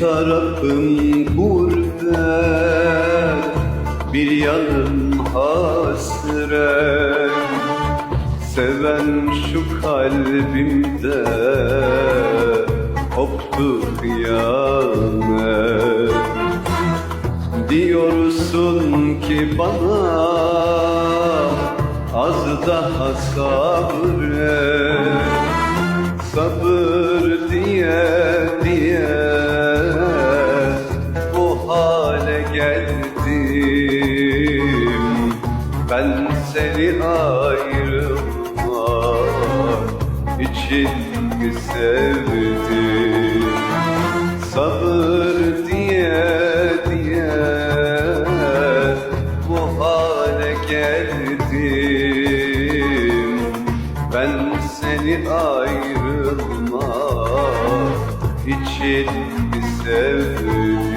Tarafım gurbet Bir yanım hasret Seven şu kalbimde Koptu kıyamet Diyorsun ki bana Az daha sabret Sabır diye diye Bu hale geldim. Ben seni ayrılmak için sevdim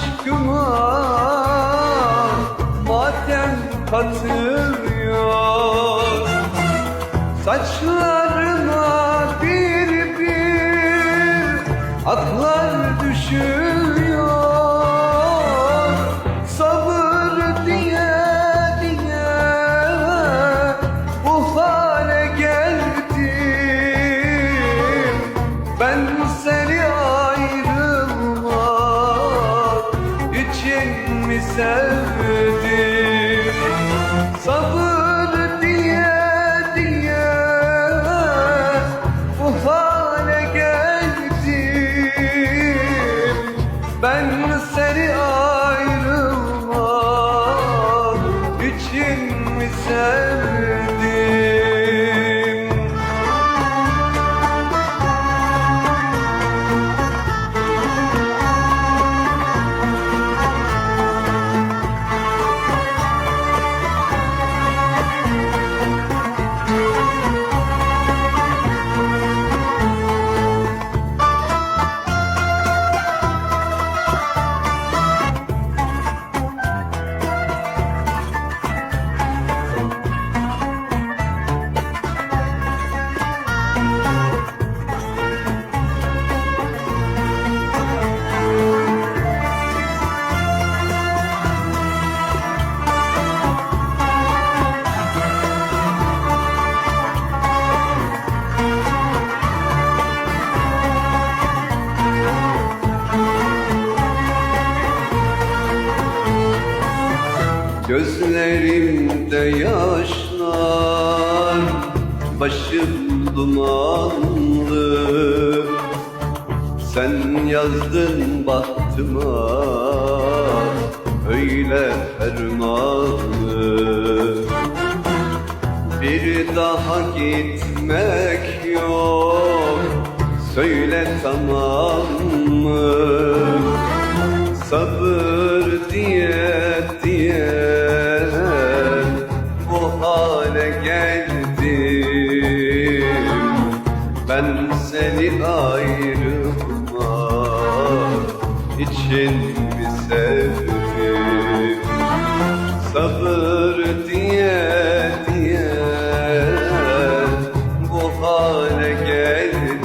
aşkıma matem katıyor Saçlarıma bir bir aklar düşüyor. Sabır diye diye bu hale geldim. Ben seni mi Gözlerimde yaşlar Başım dumanlı Sen yazdın bahtıma Öyle fermanlı Bir daha gitmek yok Söyle tamam mı? İçin mi sevdim Sabır diye diye Bu hale geldim.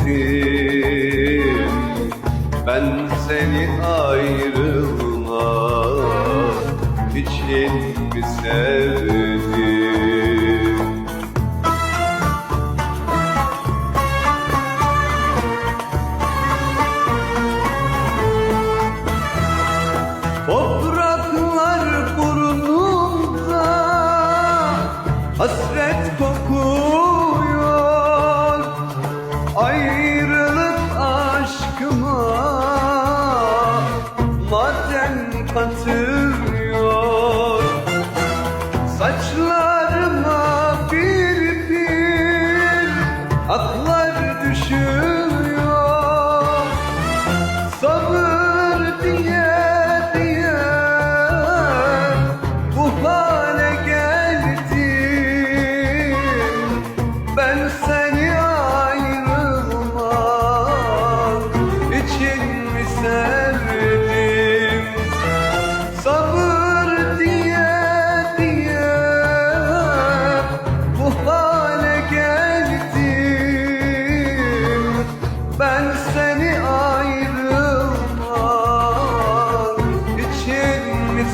Ben matem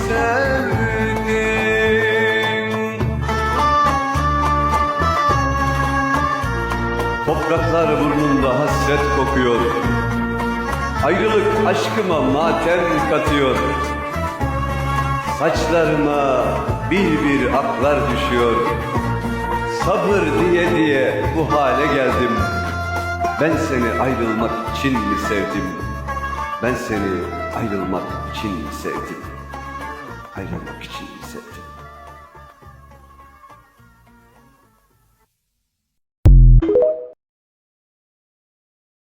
sevdim. Topraklar burnumda hasret kokuyor. Ayrılık aşkıma matem katıyor. Saçlarıma bir bir aklar düşüyor. Sabır diye diye bu hale geldim. Ben seni ayrılmak için mi sevdim? Ben seni ayrılmak için mi sevdim? I don't know what she said.